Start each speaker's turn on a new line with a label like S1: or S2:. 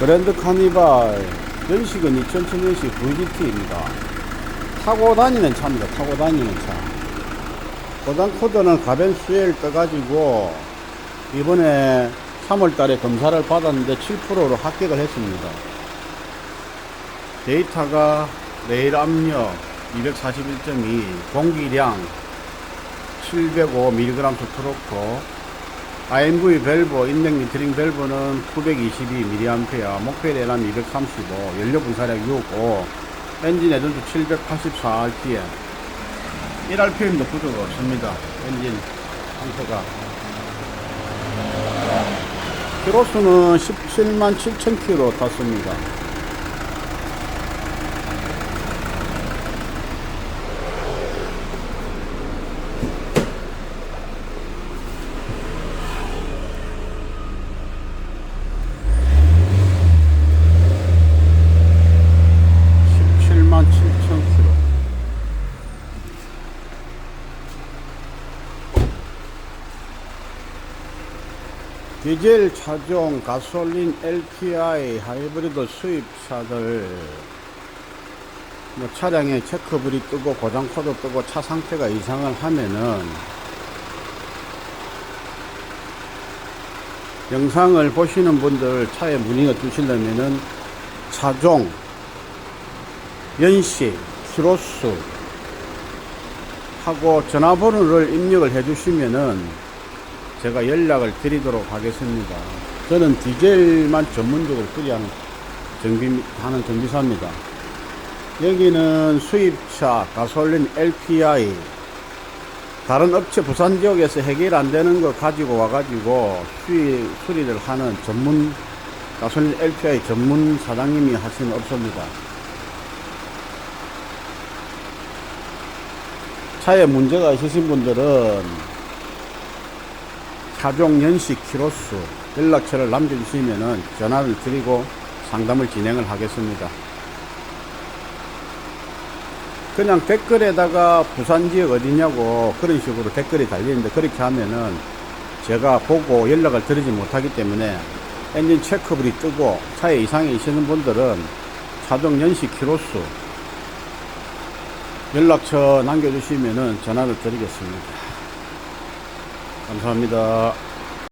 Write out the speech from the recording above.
S1: 그랜드 카니발 연식은 2007년식 VGT입니다. 타고 다니는 차입니다. 타고 다니는 차. 고장 코드는 가벤 수엘 떠가지고 이번에 3월 달에 검사를 받았는데 7%로 합격을 했습니다. 데이터가 레일 압력 241.2, 공기량 705mg 스트로크, IMV 밸브, 인넥 미터링 밸브는 922mA, 목표 대란 235, 연료 분사량 65, 엔진 에전수 784rpm, 1rpm도 부족 없습니다. 엔진 상태가. 키로수는 17만 7천 킬로 탔습니다. 십칠만 7천 킬로. 디젤 차종 가솔린 LPI 하이브리드 수입차들. 뭐 차량에 체크불이 뜨고 고장 코드 뜨고 차 상태가 이상을 하면은 영상을 보시는 분들 차에 문의가 두시려면은 차종 연식 키로수 하고 전화번호를 입력을 해 주시면은 제가 연락을 드리도록 하겠습니다. 저는 디젤만 전문적으로 처리하는 정비, 하는 정비사입니다. 여기는 수입차, 가솔린 LPI, 다른 업체 부산 지역에서 해결 안 되는 거 가지고 와가지고 수리, 수리를 하는 전문, 가솔린 LPI 전문 사장님이 하시는 업소입니다. 차에 문제가 있으신 분들은 차종 연식 키로수 연락처를 남겨주시면은 전화를 드리고 상담을 진행을 하겠습니다. 그냥 댓글에다가 부산 지역 어디냐고 그런 식으로 댓글이 달리는데 그렇게 하면은 제가 보고 연락을 드리지 못하기 때문에 엔진 체크불이 뜨고 차에 이상이 있으신 분들은 차종 연식 키로수 연락처 남겨주시면은 전화를 드리겠습니다. 감사합니다.